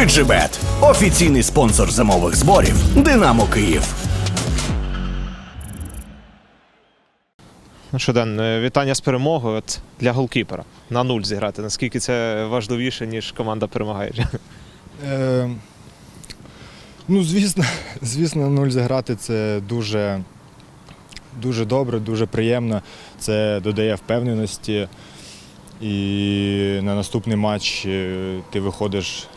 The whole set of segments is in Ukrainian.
GGBet – офіційний спонсор зимових зборів Динамо Київ. Ну що, Ден, вітання з перемогою От для голкіпера. На нуль зіграти. Наскільки це важливіше, ніж команда перемагає? Е, ну, звісно, звісно, нуль зіграти це дуже, дуже добре, дуже приємно. Це додає впевненості. І на наступний матч е, ти виходиш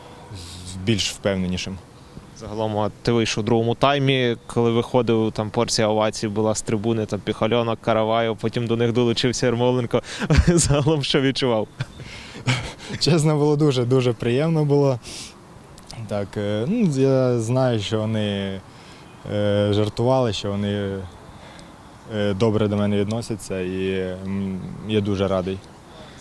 більш впевненішим. Загалом от, ти вийшов у другому таймі, коли виходив, там порція овацій була з трибуни, там Піхальонок, Караваєв, потім до них долучився Ермоленко. Загалом що відчував? Чесно, було дуже дуже приємно було. Так, е, ну, я знаю, що вони е, жартували, що вони е, добре до мене відносяться і м, я дуже радий.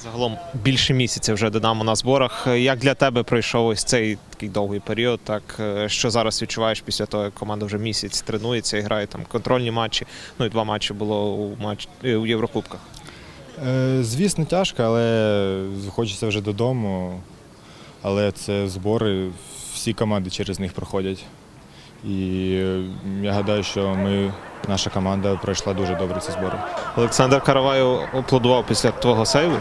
Загалом більше місяця вже Динамо на зборах. Як для тебе пройшов ось цей такий довгий період? Так е, що зараз відчуваєш після того, як команда вже місяць тренується і грає там контрольні матчі? Ну і два матчі було у матч е, у Єврокубках. Е, Звісно, тяжко, але хочеться вже додому. Але це збори, всі команди через них проходять. І я гадаю, що ми, наша команда пройшла дуже добре ці збори. Олександр Караваєв аплодував після твого сейву.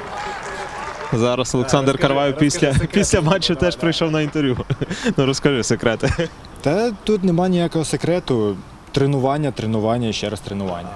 Зараз Олександр Караваєв після, після матчу теж прийшов на інтерв'ю. Ну розкажи секрети. Та тут немає ніякого секрету. Тренування, тренування і ще раз тренування.